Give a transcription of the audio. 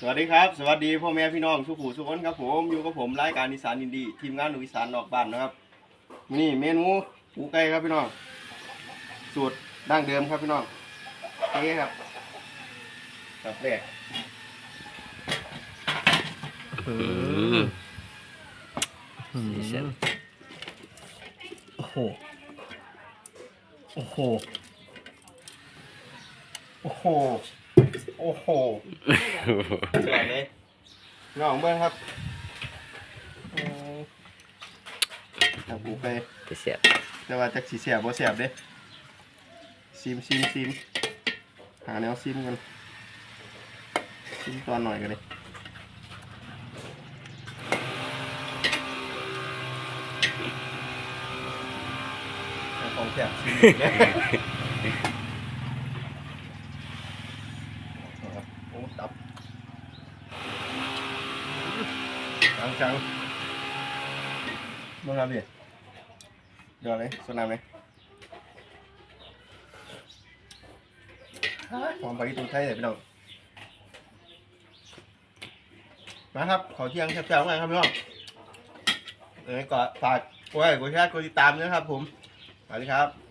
สวัสดีครับ สวัสดีพ่อแม่พี่น้องทุกผู้ทุกคนครับผมอยู่กับผมรายการอีสานอินดี ทีมงานหนูอีสานนอกบ้านนะครับนี่เมนูปูไก่ครับพี่น้องสูตรดั้งเดิมครับพี่น้องเอ๊ครับครับแรกสีสันโอ้โหโอ้โหโอ้โห โอ้โหสวยเลยน้องเบิ้งครับอืมเอาปูไก่ไปเสียบแต่ว่าจักสีเสียบบ่เสียบเด้ซิมซิมซิมหาแนวซิมกันซิมตอนหน่อยกันเลยเอาของแสบซิมเนี่ยเอา ครับโอ้ตับจังจังมึงครับดิเดี๋ยวเลยสนามเลยหอมไปตรงไทยเลยพี่น้องมาครับ ขอเที่ยงแซ่บๆหน่อยครับพี่น้องเอ้ยก็ฝากกดไลค์กดแชร์กดติดตามด้วยครับผมสวัสดีครับ